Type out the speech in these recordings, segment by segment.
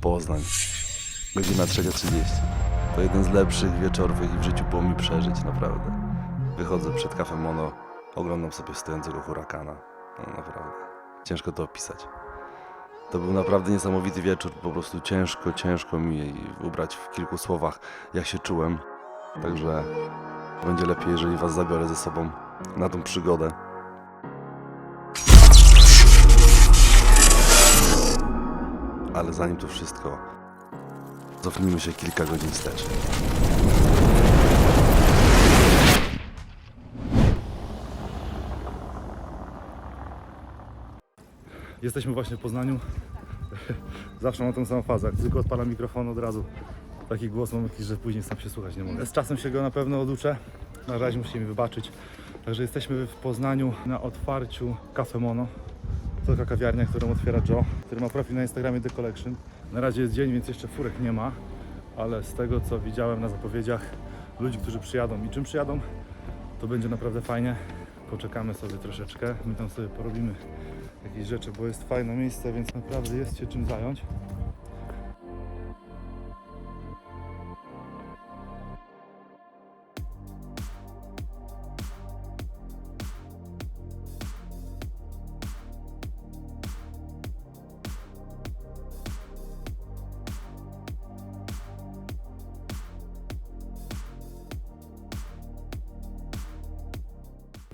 Poznań. Godzina 3.30. To jeden z lepszych wieczorów, jaki w życiu było mi przeżyć, naprawdę. Wychodzę przed kafem Mono, oglądam sobie stojącego hurakana. No naprawdę. Ciężko to opisać. To był naprawdę niesamowity wieczór. Po prostu ciężko, ciężko mi ubrać w kilku słowach, jak się czułem. Także będzie lepiej, jeżeli Was zabiorę ze sobą na tą przygodę. Ale zanim to wszystko, cofnijmy się kilka godzin wstecz. Jesteśmy właśnie w Poznaniu. Zawsze mam tą samą fazę. Jak tylko odpalam mikrofon od razu. Taki głos mam jakiś, że później sam się słuchać nie mogę. Z czasem się go na pewno oduczę. Na razie musicie mi wybaczyć. Także jesteśmy w Poznaniu na otwarciu Cafe Mono. Taka kawiarnia, którą otwiera Joe, który ma profil na Instagramie The Collection. Na razie jest dzień, więc jeszcze furek nie ma, ale z tego co widziałem na zapowiedziach ludzi, którzy przyjadą i czym przyjadą, to będzie naprawdę fajnie. Poczekamy sobie troszeczkę, my tam sobie porobimy jakieś rzeczy, bo jest fajne miejsce, więc naprawdę jest się czym zająć.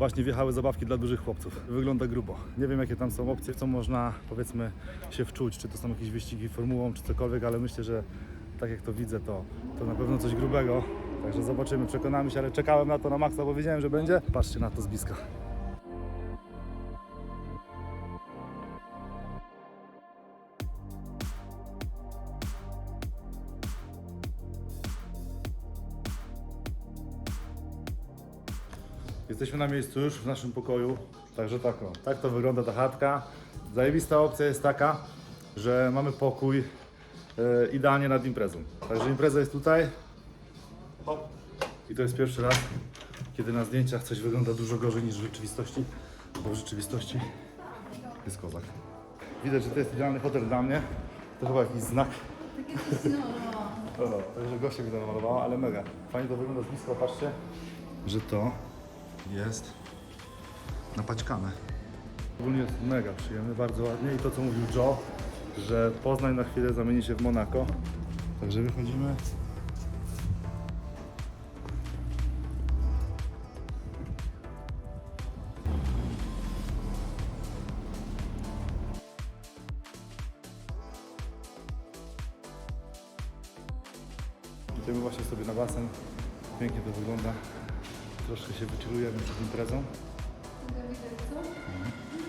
Właśnie wjechały zabawki dla dużych chłopców. Wygląda grubo. Nie wiem jakie tam są opcje, co można powiedzmy się wczuć, czy to są jakieś wyścigi formułą, czy cokolwiek, ale myślę, że tak jak to widzę, to, to na pewno coś grubego. Także zobaczymy, przekonamy się, ale czekałem na to na maksa, bo wiedziałem, że będzie. Patrzcie na to z bliska. Jesteśmy na miejscu już w naszym pokoju, także tak, o, tak to wygląda ta chatka. Zajebista opcja jest taka, że mamy pokój e, idealnie nad imprezą. Także impreza jest tutaj. Hop. I to jest pierwszy raz, kiedy na zdjęciach coś wygląda dużo gorzej niż w rzeczywistości, bo w rzeczywistości jest kozak. Widać, że to jest idealny hotel dla mnie. To chyba jakiś znak. O, Także gościa mi to namalowało, ale mega. Fajnie to wygląda z bliska, patrzcie, że to jest napaćkane. Ogólnie jest mega przyjemny, bardzo ładnie i to co mówił Joe, że Poznań na chwilę zamieni się w Monako. Także wychodzimy. Idziemy właśnie sobie na basen. Pięknie to wygląda. Troszkę się wychillujemy przed imprezą. Słuchajcie,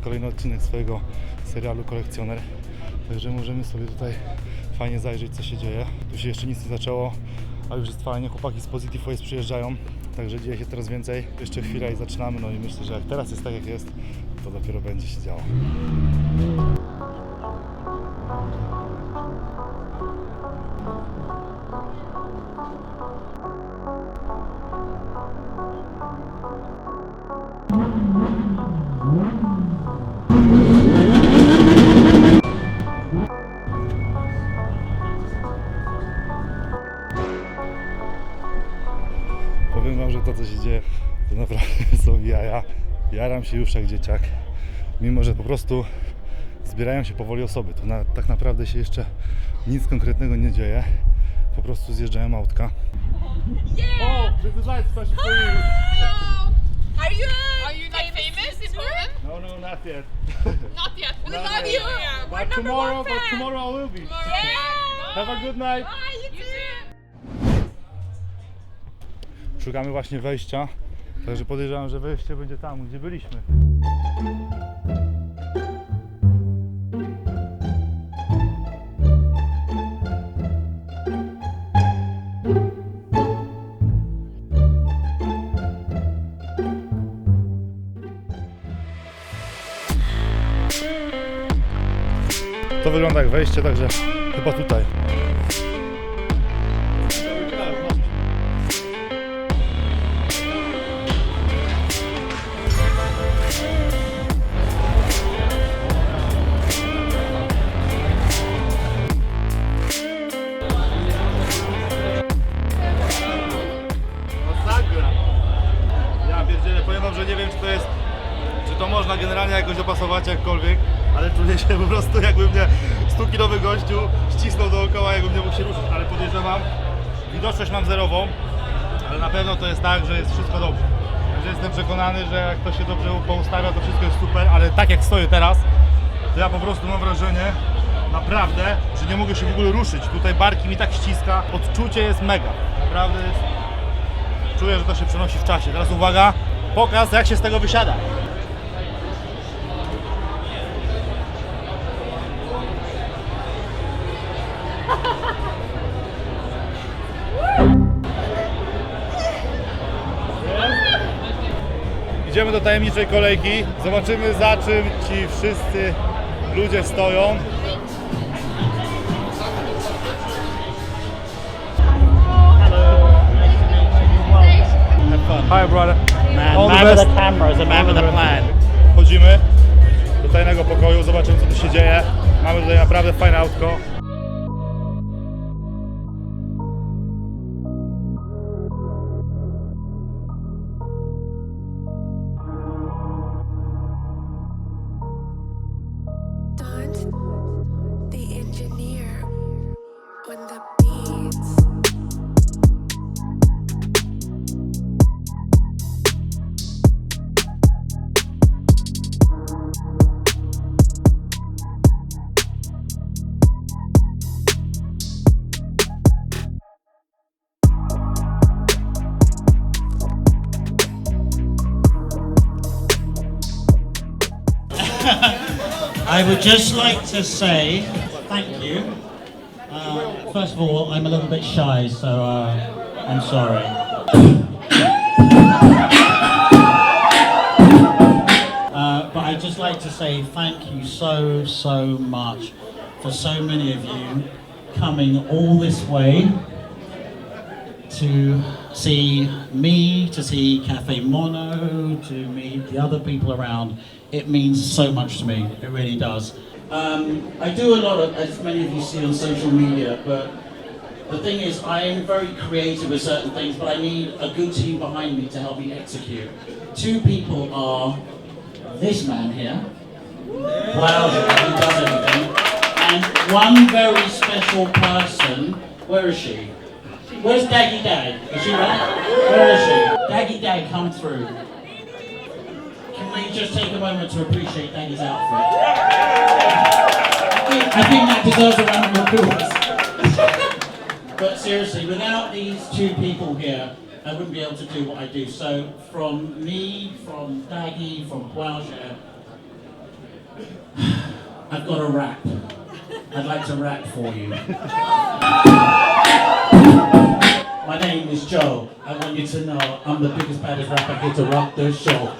kolejny odcinek swojego serialu Kolekcjoner. Także możemy sobie tutaj fajnie zajrzeć, co się dzieje. Tu się jeszcze nic nie zaczęło, a już jest fajnie. Chłopaki z Positive Waste przyjeżdżają, także dzieje się teraz więcej. Jeszcze chwila i zaczynamy. No i myślę, że jak teraz jest tak, jak jest, to dopiero będzie się działo. To naprawdę są jaja. Jaram się już jak dzieciak. Mimo, że po prostu zbierają się powoli osoby. Tu na, tak naprawdę się jeszcze nic konkretnego nie dzieje. po prostu zjeżdżają autka. Yeah. this is for you. Hello. Are you Are you like famous in Poland? No, no, not yet. Not yet. We Not love yet. you. Yeah. We're But number tomorrow, one but fan. tomorrow I will be. Yeah. Have a good night. Bye. You too. Szukamy właśnie wejścia, także podejrzewam, że wejście będzie tam, gdzie byliśmy. To wygląda jak wejście, także chyba tutaj. Gościu ścisnął dookoła, jakbym nie mógł się ruszyć, ale podejrzewam, widoczność mam zerową, ale na pewno to jest tak, że jest wszystko dobrze. Także jestem przekonany, że jak to się dobrze poustawia, to wszystko jest super, ale tak jak stoję teraz, to ja po prostu mam wrażenie, naprawdę, że nie mogę się w ogóle ruszyć. Tutaj barki mi tak ściska, odczucie jest mega. Naprawdę jest Czuję, że to się przenosi w czasie. Teraz uwaga, pokaz jak się z tego wysiada. Idziemy do tajemniczej kolejki. Zobaczymy za czym ci wszyscy ludzie stoją. Hi brother. Man, All the man with best. the camera is a man with a plan. Wchodzimy do tajnego pokoju, zobaczymy co tu się dzieje. Mamy tutaj naprawdę fajne autko. I would just like to say thank you. Uh, first of all, I'm a little bit shy, so uh, I'm sorry. Uh, but I'd just like to say thank you so, so much for so many of you coming all this way to see me, to see Cafe Mono, to meet the other people around. It means so much to me. It really does. Um, I do a lot of, as many of you see on social media, but the thing is, I am very creative with certain things, but I need a good team behind me to help me execute. Two people are this man here, Wowzer, who does everything, and one very special person. Where is she? Where's Daggy Dag? Is she right? Where is she? Daggy Dag, come through. Can we just take a moment to appreciate Daggy's outfit? I think, I think that deserves a round of applause. but seriously, without these two people here, I wouldn't be able to do what I do. So, from me, from Daggy, from Wowshare, I've got a rap. I'd like to rap for you. Name is Joe. I want you to know I'm the biggest, baddest rapper here to rock the show.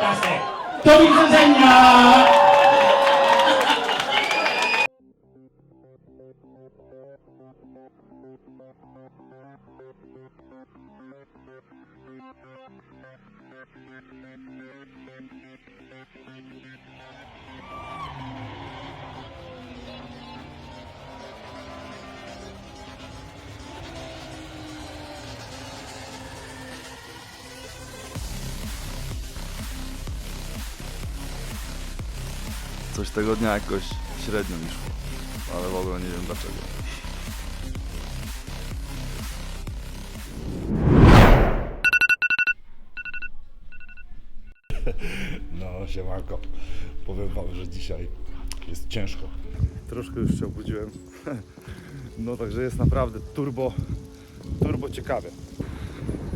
That's it. Widzenia! Coś tego dnia jakoś średnio mi szło. ale w ogóle nie wiem dlaczego. No, siemanko. Powiem wam, że dzisiaj jest ciężko. Troszkę już się obudziłem. No także jest naprawdę turbo, turbo ciekawie.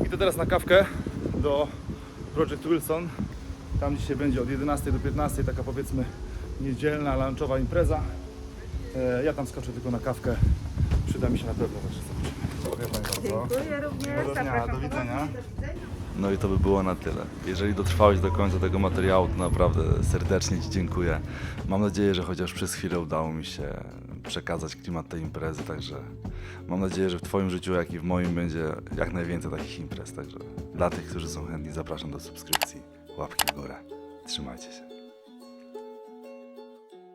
Idę teraz na kawkę do Project Wilson. Tam dzisiaj będzie od 11 do 15 taka powiedzmy niedzielna, lunchowa impreza. E, Ja tam skoczę tylko na kawkę. Przyda mi się na pewno, także zobaczymy. Dziękuję Pani bardzo. Dziękuję również. Do widzenia. Do widzenia. No i to by było na tyle. Jeżeli dotrwałeś do końca tego materiału, to naprawdę serdecznie Ci dziękuję. Mam nadzieję, że chociaż przez chwilę udało mi się przekazać klimat tej imprezy, także mam nadzieję, że w Twoim życiu, jak i w moim będzie jak najwięcej takich imprez. Także dla tych, którzy są chętni, zapraszam do subskrypcji. Łapki w górę. Trzymajcie się.